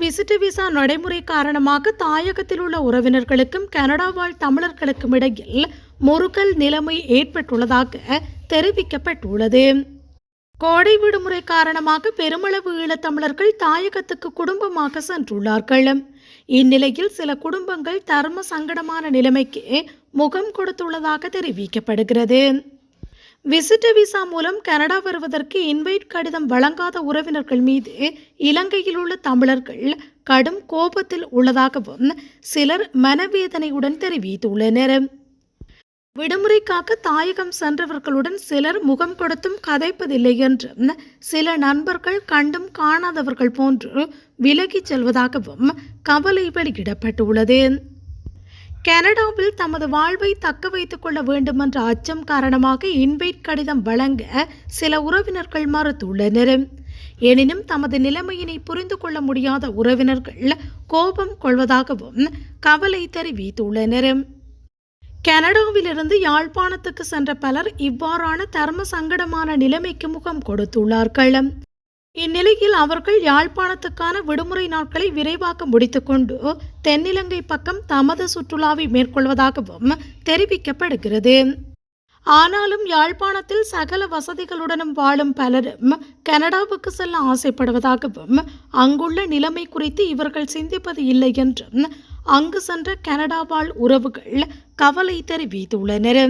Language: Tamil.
விசிட் விசா நடைமுறை காரணமாக தாயகத்தில் உள்ள உறவினர்களுக்கும் கனடா வாழ் தமிழர்களுக்கும் இடையில் முறுகல் நிலைமை ஏற்பட்டுள்ளதாக தெரிவிக்கப்பட்டுள்ளது. கோடை விடுமுறை காரணமாக பெருமளவு ஈழத்தமிழர்கள் தாயகத்துக்கு குடும்பமாக சென்றுள்ளார்கள். இந்நிலையில் சில குடும்பங்கள் தர்ம சங்கடமான நிலைமைக்கு முகம் கொடுத்துள்ளதாக தெரிவிக்கப்படுகிறது. விசிட்ட விசா மூலம் கனடா வருவதற்கு இன்வைட் கடிதம் வழங்காத உறவினர்கள் மீது இலங்கையில் உள்ள தமிழர்கள் கடும் கோபத்தில் உள்ளதாகவும் சிலர் மனவேதனையுடன் தெரிவித்துள்ளனர். விடுமுறைக்காக தாயகம் சென்றவர்களுடன் சிலர் முகம் கொடுத்தும் கதைப்பதில்லை என்றும் சில நண்பர்கள் கண்டும் காணாதவர்கள் போன்று விலகிச் செல்வதாகவும் கவலை வெளியிடப்பட்டுள்ளது. கனடாவில் தமது வாழ்வை தக்க வைத்துக் கொள்ள வேண்டுமென்ற அச்சம் காரணமாக இன்வைட் கடிதம் வழங்க சில உறவினர்கள் மறுத்துள்ளனர். எனினும் தமது நிலைமையினை புரிந்து கொள்ள முடியாத உறவினர்கள் கோபம் கொள்வதாகவும் கவலை தெரிவித்துள்ளனர். கனடாவிலிருந்து யாழ்ப்பாணத்துக்கு சென்ற பலர் இவ்வாறான தர்ம சங்கடமான நிலைமைக்கு முகம் கொடுத்துள்ளார்கள். இந்நிலையில் அவர்கள் யாழ்ப்பாணத்துக்கான விடுமுறை நாட்களை விரைவாக்க முடித்துக்கொண்டு தென்னிலங்கை பக்கம் தமது சுற்றுலாவை மேற்கொள்வதாகவும் தெரிவிக்கப்படுகிறது. ஆனாலும் யாழ்ப்பாணத்தில் சகல வசதிகளுடனும் வாழும் பலரும் கனடாவுக்கு செல்ல ஆசைப்படுவதாகவும் அங்குள்ள நிலைமை குறித்து இவர்கள் சிந்திப்பது இல்லை என்றும் அங்கு சென்ற கனடா வாழ் உறவுகள் கவலை தெரிவித்துள்ளனர்.